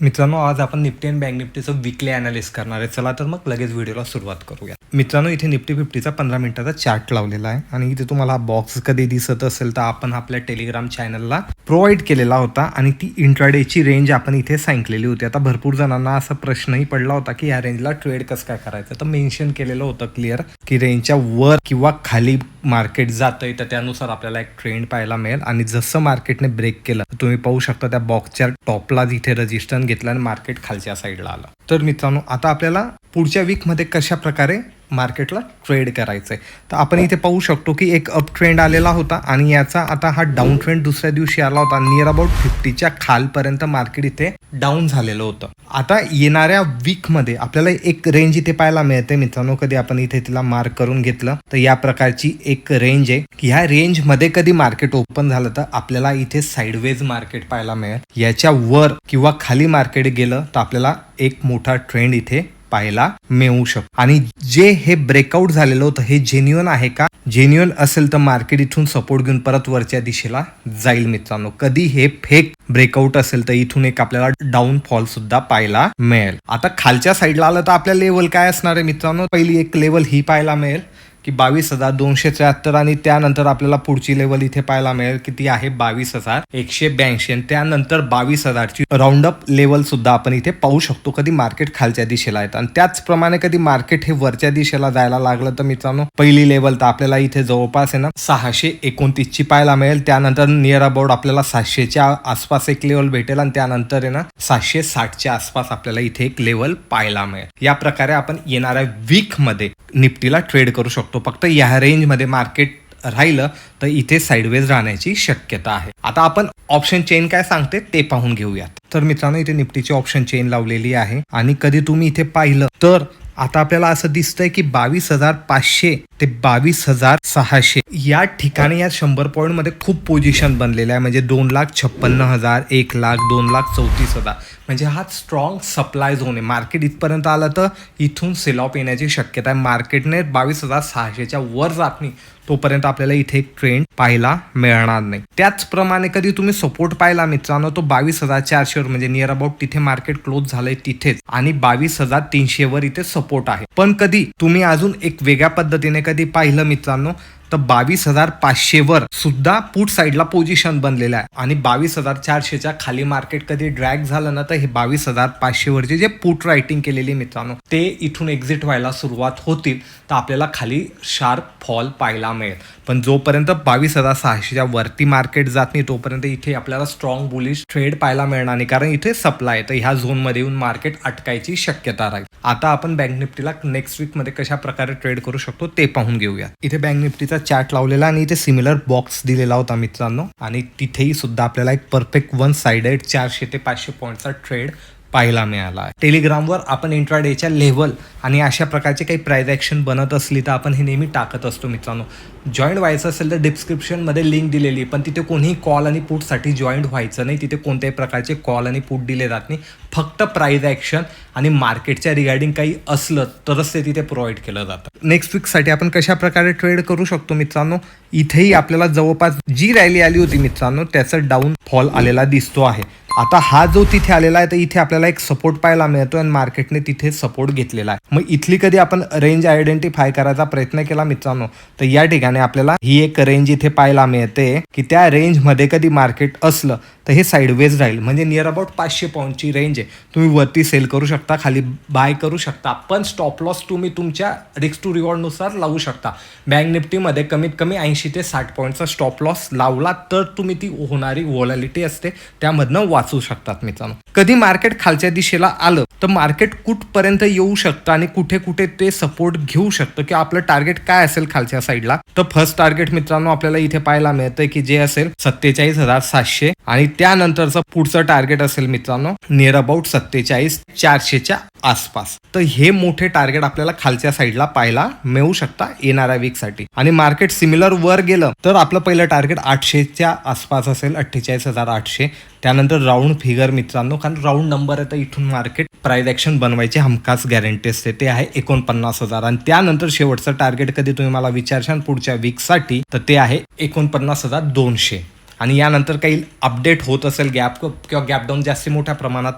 मित्रांनो आज आपण निफ्टी अँड बँक निफ्टीचं विकली अनालिस करणार आहे. चला तर मग लगेच व्हिडिओला सुरुवात करूया. मित्रांनो इथे निफ्टी फिफ्टीचा पंधरा मिनिटाचा चार्ट लावलेला आहे. आणि इथे तुम्हाला बॉक्स कधी दिसत असेल तर आपण आपल्या टेलिग्राम चॅनलला प्रोव्हाइड केलेला होता. आणि ती इंट्राडेची रेंज आपण इथे सांगितलेली होती. आता भरपूर जणांना असा प्रश्नही पडला होता की या रेंजला ट्रेड कसं काय करायचं? तर मेन्शन केलेलं होतं क्लिअर की रेंजच्या वर किंवा खाली मार्केट जातंय तर त्यानुसार आपल्याला एक ट्रेंड पाहायला मिळेल. आणि जसं मार्केटने ब्रेक केलं तुम्ही पाहू शकता त्या बॉक्सच्या टॉपला जिथे रजिस्टर घेतलं आणि मार्केट खालच्या साईडला आलं. तर मित्रांनो आता आपल्याला पुढच्या वीकमध्ये कशा प्रकारे मार्केटला ट्रेड करायचंय. तर आपण इथे पाहू शकतो की एक अप ट्रेंड आलेला होता आणि याचा आता हा डाऊन ट्रेंड दुसऱ्या दिवशी आला होता. नियर अबाउट फिफ्टीच्या खालपर्यंत मार्केट इथे डाऊन झालेलं होतं. आता येणाऱ्या वीकमध्ये आपल्याला एक रेंज इथे पाहायला मिळते. मित्रांनो कधी आपण इथे तिला मार्क करून घेतलं तर या प्रकारची एक रेंज आहे. की ह्या रेंजमध्ये कधी मार्केट ओपन झालं तर आपल्याला इथे साईडवेज मार्केट पाहायला मिळेल. याच्या वर किंवा खाली मार्केट गेलं तर आपल्याला एक मोठा ट्रेंड इथे पाहायला मिळू शकतो. आणि जे हे ब्रेकआउट झालेलं होतं हे जेन्युअन आहे का? जेन्युअन असेल तर मार्केट इथून सपोर्ट घेऊन परत वरच्या दिशेला जाईल मित्रांनो. कधी हे फेक ब्रेकआउट असेल तर इथून एक आपल्याला डाऊनफॉल सुद्धा पाहायला मिळेल. आता खालच्या साईडला आलं तर आपल्या लेवल काय असणार आहे मित्रांनो? पहिली एक लेवल ही पाहायला मिळेल. की बावीस हजार दोनशे त्र्याहत्तर आणि त्यानंतर आपल्याला पुढची लेवल इथे पाहायला मिळेल की ती आहे बावीस हजार एकशे ब्याऐंशी. आणि त्यानंतर बावीस हजारची राऊंड अप लेवल सुद्धा आपण इथे पाहू शकतो. कधी मार्केट खालच्या दिशेला येतं. आणि त्याचप्रमाणे कधी मार्केट हे वरच्या दिशेला जायला लागलं तर मित्रांनो पहिली लेवल तर आपल्याला इथे जवळपास आहे ना सहाशे एकोणतीसची पाहायला मिळेल. त्यानंतर नियर अबाउट आपल्याला सातशेच्या आसपास एक लेवल भेटेल आणि त्यानंतर आहे ना सातशे साठच्या आसपास आपल्याला इथे एक लेवल पाहायला मिळेल. या प्रकारे आपण येणाऱ्या वीकमध्ये निफ्टीला ट्रेड करू शकतो. फक्त या रेंजमध्ये मार्केट राहिलं तर इथे साईडवेज राहण्याची शक्यता आहे. आता आपण ऑप्शन चेन काय सांगते ते पाहून घेऊयात. तर मित्रांनो इथे निफ्टीची ऑप्शन चेन लावलेली आहे. आणि कधी तुम्ही इथे पाहिलं तर आता आपल्याला असं दिसतंय की बावीस हजार पाचशे ते बावीस हजार सहाशे. या ठिकाणी या शंभर पॉईंटमध्ये खूप पोझिशन बनलेलं आहे. म्हणजे दोन लाख छप्पन्न हजार एक लाख दोन लाख चौतीस हजार. म्हणजे हा स्ट्रॉंग सप्लाय झोन आहे. मार्केट इथपर्यंत आलं तर इथून सेल ऑफ येण्याची शक्यता आहे. मार्केटने बावीस हजार सहाशेच्या वर जात नाही. तोपर्यंत आपल्याला इथे एक ट्रेंड पाहायला मिळणार नाही. त्याचप्रमाणे कधी तुम्ही सपोर्ट पाहिला मित्रांनो तो बावीस हजार चारशेवर म्हणजे नियर अबाउट तिथे मार्केट क्लोज झालंय तिथेच. आणि बावीस हजार तीनशेवर इथे सपोर्ट आहे. पण कधी तुम्ही अजून एक वेगळ्या पद्धतीने कधी पाहिलं मित्रांनो. तर बावीस हजार पाचशेवर सुद्धा पुट साईडला पोझिशन बनलेलं आहे. आणि बावीस हजार चारशेच्या खाली मार्केट कधी ड्रॅग झालं ना तर हे बावीस हजार पाचशेवरचे जे पुट रायटिंग केलेली मित्रांनो ते इथून एक्झिट व्हायला सुरुवात होतील तर आपल्याला खाली शार्प फॉल पाहायला मिळेल. पण जोपर्यंत बावीस हजार सहाशेच्या वरती मार्केट जात नाही तोपर्यंत इथे आपल्याला स्ट्रॉंग बुलिश ट्रेड पाहायला मिळणार नाही. कारण इथे सप्लाय तर ह्या झोनमध्ये येऊन मार्केट अटकायची शक्यता राहील. आता आपण बँक निफ्टीला नेक्स्ट वीकमध्ये कशा प्रकारे ट्रेड करू शकतो ते पाहून घेऊया. इथे बँक निफ्टीचा चार्ट लावलेला आणि इथे सिमिलर बॉक्स दिलेला होता मित्रांनो. आणि तिथेही सुद्धा आपल्याला एक परफेक्ट वन साइडेड चारशे ते पाचशे पॉईंटचा ट्रेड पाहायला मिळाला. टेलिग्रामवर आपण इंट्राडेच्या लेवल आणि अशा प्रकारचे काही प्रायझॅक्शन ॲक्शन बनत असली तर आपण हे नेहमी टाकत असतो मित्रांनो. जॉईंट व्हायचं असेल तर डिस्क्रिप्शनमध्ये लिंक दिलेली पण तिथे कोणीही कॉल आणि पुटसाठी जॉईंट व्हायचं नाही. तिथे कोणत्याही प्रकारचे कॉल आणि पुट दिले जात नाही. फक्त प्राईज ॲक्शन आणि मार्केटच्या रिगार्डिंग काही असलं तरच ते तिथे प्रोव्हाइड केलं जातं. नेक्स्ट वीकसाठी आपण कशा प्रकारे ट्रेड करू शकतो मित्रांनो? इथेही आपल्याला जवळपास जी रॅली आली होती मित्रांनो त्याचा डाऊन फॉल आलेला दिसतो आहे. आता हा जो तिथे आलेला आहे तर इथे आपल्याला एक सपोर्ट पाहायला मिळतो आणि मार्केटने तिथे सपोर्ट घेतलेला आहे. मग इथली कधी आपण रेंज आयडेंटिफाय करायचा प्रयत्न केला मित्रांनो? तर या ठिकाणी आपल्याला ही एक रेंज इथे पाहायला मिळते की त्या रेंजमध्ये कधी मार्केट असलं तर हे साईडवेज राहील. म्हणजे नियर अबाउट पाचशे पॉईंटची रेंज आहे. तुम्ही वरती सेल करू शकता खाली बाय करू शकता. पण स्टॉप लॉस तुम्ही तुमच्या रिक्स टू रिवॉर्डनुसार लावू शकता. बँक निफ्टीमध्ये कमीत कमी ऐंशी ते साठ पॉईंटचा स्टॉप लॉस लावला तर तुम्ही ती होणारी वॉलॅलिटी असते. त्यामधनं वाचू शकतात मित्रांनो. कधी मार्केट खालच्या दिशेला आलं तर मार्केट कुठपर्यंत येऊ शकतं आणि कुठे कुठे ते सपोर्ट घेऊ शकतं? किंवा आपलं टार्गेट काय असेल खालच्या साईडला तर फर्स्ट टार्गेट मित्रांनो आपल्याला इथे पाहायला मिळतं की जे असेल सत्तेचाळीस हजार सातशे आणि त्यानंतरचं पुढचं टार्गेट असेल मित्रांनो नियर अबाउट सत्तेचाळीस चारशेच्या आसपास. तर हे मोठे टार्गेट आपल्याला खालच्या साईडला पाहायला मिळू शकता येणाऱ्या वीकसाठी आणि मार्केट सिमिलर वर गेलं तर आपलं पहिलं टार्गेट आठशेच्या आसपास असेल अठ्ठेचाळीस हजार आठशे. त्यानंतर राऊंड फिगर मित्रांनो कारण राऊंड नंबर आहे तर इथून मार्केट प्राईज ॲक्शन बनवायची हमखास गॅरंटी असते. ते आहे एकोणपन्नास हजार. आणि त्यानंतर शेवटचं टार्गेट कधी तुम्ही मला विचारशाल पुढच्या वीकसाठी तर ते आहे एकोणपन्नास हजार दोनशे. आणि यानंतर काही अपडेट होत असेल गॅप किंवा गॅप डाऊन मोठ्या प्रमाणात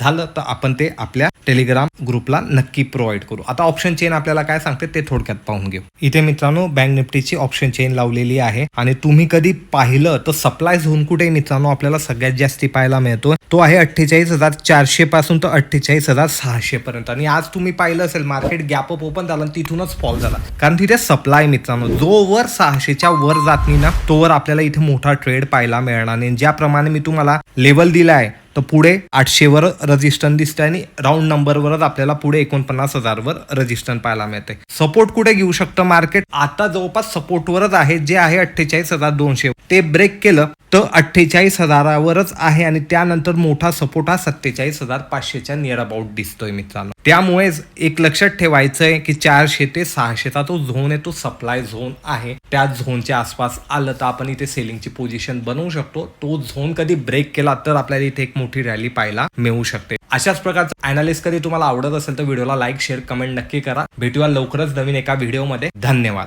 झालं तर आपण ते आपल्या टेलिग्राम ग्रुपला नक्की प्रोव्हाइड करू. आता ऑप्शन चेन आपल्याला काय सांगते ते थोडक्यात पाहून घेऊ. इथे मित्रांनो बँक निफ्टीची ऑप्शन चेन लावलेली आहे आणि तुम्ही कधी पाहिलं तर सप्लाय झोन कुठे मित्रांनो आपल्याला सगळ्यात जास्ती पाहायला मिळतो तो आहे अठ्ठेचाळीस हजार चारशे पासून तर अठ्ठेचाळीस हजार सहाशे पर्यंत. आणि आज तुम्ही पाहिलं असेल मार्केट गॅप अप ओपन झाला आणि तिथूनच फॉल झाला. कारण तिथे सप्लाय मित्रांनो जो वर सहाशेच्या वर जात नाही ना तोवर आपल्याला इथे मोठा ट्रेड पाहायला मिळणार नाही. ज्याप्रमाणे मी तुम्हाला लेवल दिला आहे तर पुढे आठशेवर रजिस्टन दिसतंय आणि राऊंड नंबरवरच आपल्याला पुढे एकोणपन्नास हजारवर रजिस्टन पाहायला मिळते सपोर्ट कुठे घेऊ शकतं मार्केट आता जवळपास सपोर्टवरच आहे जे आहे अठ्ठेचाळीस हजार दोनशे. ते ब्रेक केलं तर अठ्ठेचाळीस हजारावरच आहे आणि त्यानंतर मोठा सपोर्ट हा सत्तेचाळीस हजार पाचशेच्या नियर अबाउट दिसतोय मित्रांनो. त्यामुळेच एक लक्षात ठेवायचं आहे की चारशे ते सहाशेचा तो झोन आहे तो सप्लाय झोन आहे. त्या झोनच्या आसपास आलं तर आपण इथे सेलिंगची पोझिशन बनवू शकतो. तो झोन कधी ब्रेक केला तर आपल्याला इथे एक मोठी रॅली पाहायला मिळू शकते. अशाच प्रकारचं अनालिस्ट कधी तुम्हाला आवडत असेल तर व्हिडिओला लाईक शेअर कमेंट नक्की करा. भेटूया लवकरच नवीन एका व्हिडिओमध्ये धन्यवाद.